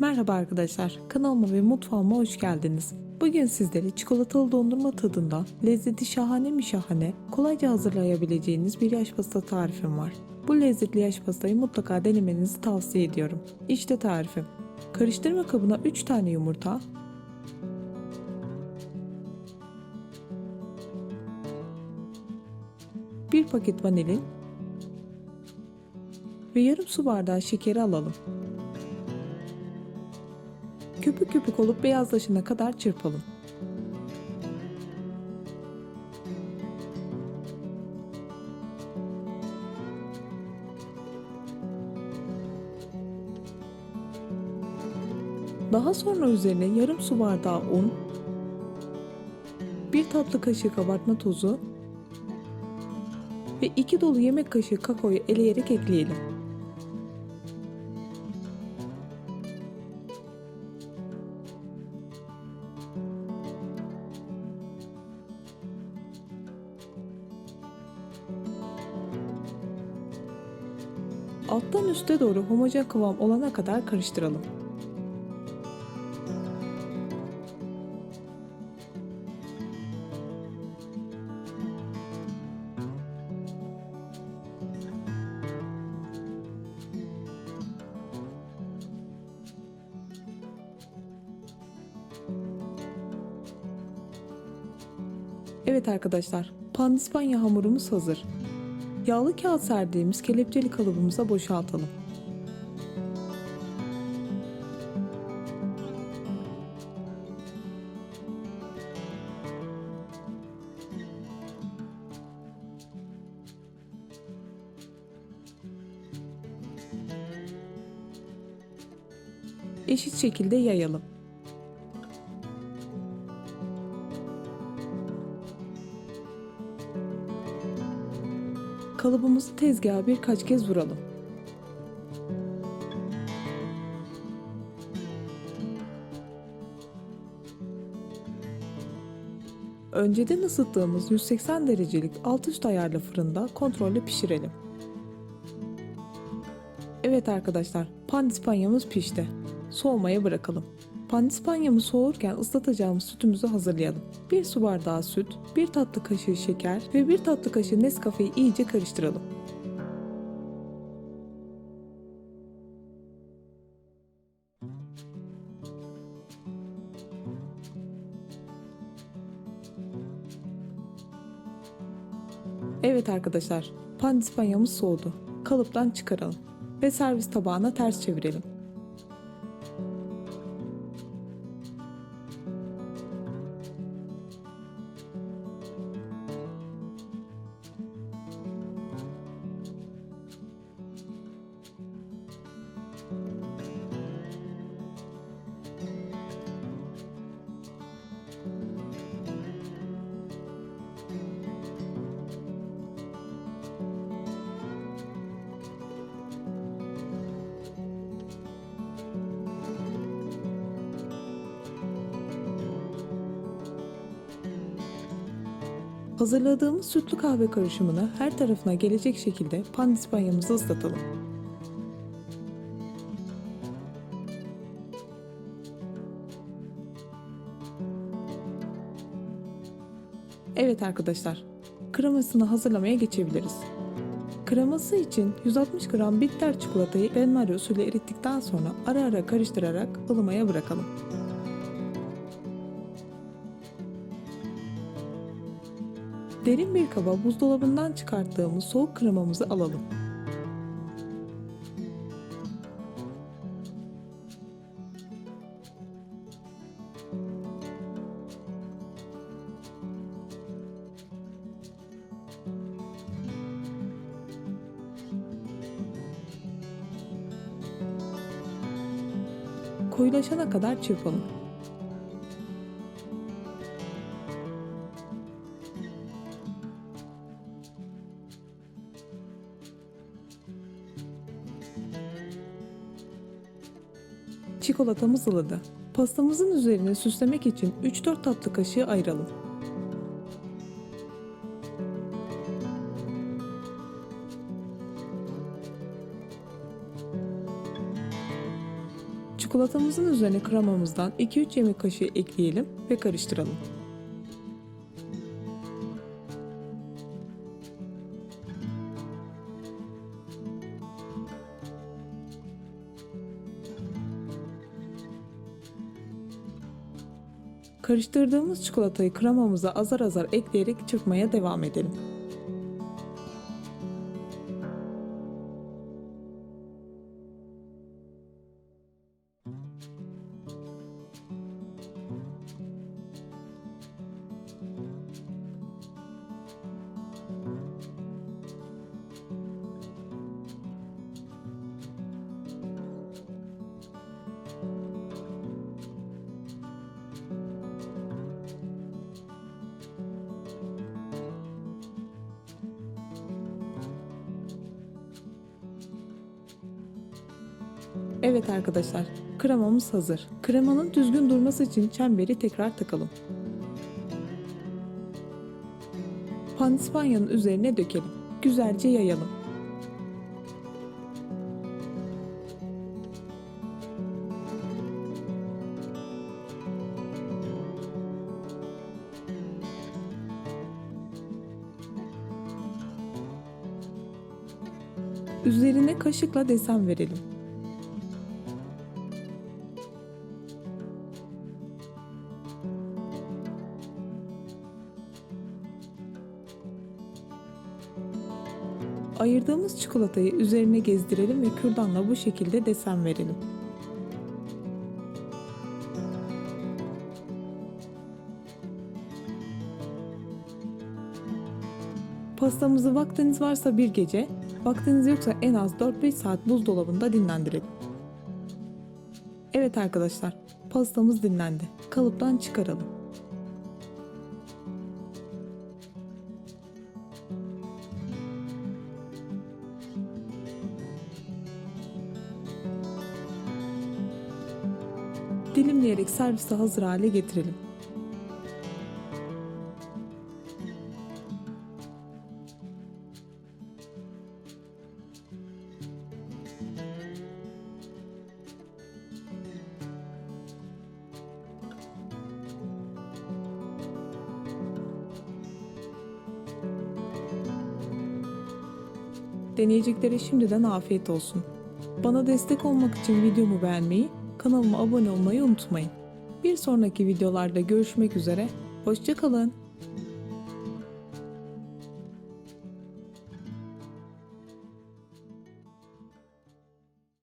Merhaba arkadaşlar, kanalıma ve mutfağıma hoş geldiniz. Bugün sizlere çikolatalı dondurma tadında lezzeti şahane mi şahane, kolayca hazırlayabileceğiniz bir yaş pasta tarifim var. Bu lezzetli yaş pastayı mutlaka denemenizi tavsiye ediyorum. İşte tarifim. Karıştırma kabına 3 tane yumurta, bir paket vanilin ve yarım su bardağı şekeri alalım. Köpük köpük olup beyazlaşana kadar çırpalım. Daha sonra üzerine yarım su bardağı un, bir tatlı kaşığı kabartma tozu ve iki dolu yemek kaşığı kakaoyu eleyerek ekleyelim. Alttan üste doğru homojen kıvam olana kadar karıştıralım. Evet arkadaşlar, pandispanya hamurumuz hazır. Yağlı kağıt serdiğimiz kelepçeli kalıbımıza boşaltalım. Eşit şekilde yayalım. Kalıbımızı tezgaha birkaç kez vuralım. Önceden ısıttığımız 180 derecelik alt üst ayarlı fırında kontrollü pişirelim. Evet arkadaşlar, pandispanyamız pişti. Soğumaya bırakalım. Pandispanyamı soğurken ıslatacağımız sütümüzü hazırlayalım. 1 su bardağı süt, 1 tatlı kaşığı şeker ve 1 tatlı kaşığı Nescafe'yi iyice karıştıralım. Evet arkadaşlar, pandispanyamız soğudu. Kalıptan çıkaralım ve servis tabağına ters çevirelim. Hazırladığımız sütlü kahve karışımını her tarafına gelecek şekilde pandispanyamızı ıslatalım. Evet arkadaşlar, kremasını hazırlamaya geçebiliriz. Kreması için 160 gram bitter çikolatayı benmari usulü erittikten sonra ara ara karıştırarak ılımaya bırakalım. Derin bir kaba buzdolabından çıkarttığımız soğuk kremamızı alalım. Koyulaşana kadar çırpalım. Çikolatamız ılıdı. Pastamızın üzerine süslemek için 3-4 tatlı kaşığı ayıralım. Çikolatamızın üzerine kremamızdan 2-3 yemek kaşığı ekleyelim ve karıştıralım. Karıştırdığımız çikolatayı kremamıza azar azar ekleyerek çırpmaya devam edelim. Evet arkadaşlar, kremamız hazır. Kremanın düzgün durması için çemberi tekrar takalım. Panispanyanın üzerine dökelim. Güzelce yayalım. Üzerine kaşıkla desen verelim. Ayırdığımız çikolatayı üzerine gezdirelim ve kürdanla bu şekilde desen verelim. Pastamızı vaktiniz varsa bir gece, vaktiniz yoksa en az 4-5 saat buzdolabında dinlendirelim. Evet arkadaşlar, pastamız dinlendi. Kalıptan çıkaralım. Dilimleyerek servise hazır hale getirelim. Deneyeceklere şimdiden afiyet olsun. Bana destek olmak için videomu beğenmeyi, kanalıma abone olmayı unutmayın. Bir sonraki videolarda görüşmek üzere, hoşçakalın.